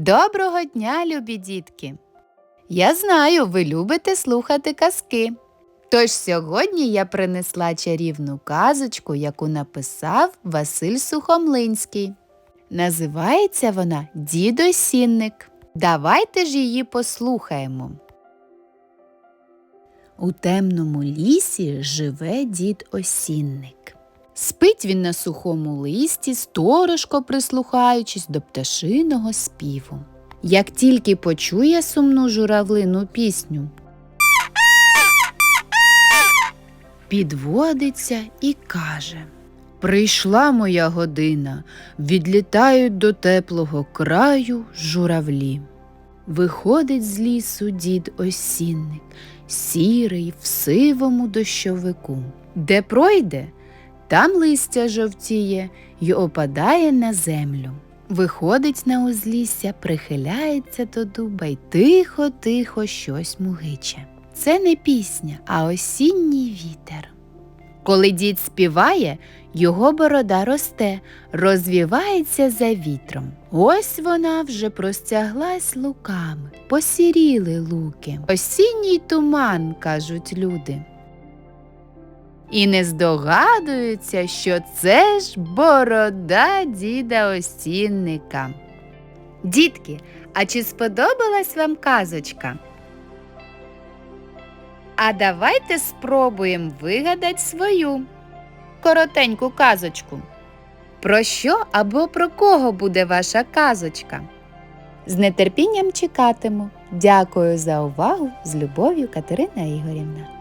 Доброго дня, любі дітки! Я знаю, ви любите слухати казки. Тож сьогодні я принесла чарівну казочку, яку написав Василь Сухомлинський. Називається вона Дід Осінник. Давайте ж її послухаємо. У темному лісі живе дід Осінник. Спить він на сухому листі, сторожко прислухаючись до пташиного співу. Як тільки почує сумну журавлину пісню, підводиться і каже Прийшла моя година, відлітають до теплого краю журавлі. Виходить з лісу дід осінник, сірий в сивому дощовику. Де пройде, там листя жовтіє й опадає на землю. Виходить на узлісся, прихиляється до дуба й тихо-тихо щось мугиче. Це не пісня, а осінній вітер. Коли дід співає, його борода росте, розвівається за вітром. Ось вона вже простяглась луками, посіріли луки. Осінній туман, кажуть люди. І не здогадуються, що це ж борода діда осінника. Дітки, а чи сподобалась вам казочка? А давайте спробуємо вигадати свою коротеньку казочку. Про що або про кого буде ваша казочка? З нетерпінням чекатиму. Дякую за увагу з любов'ю Катерина Ігорівна.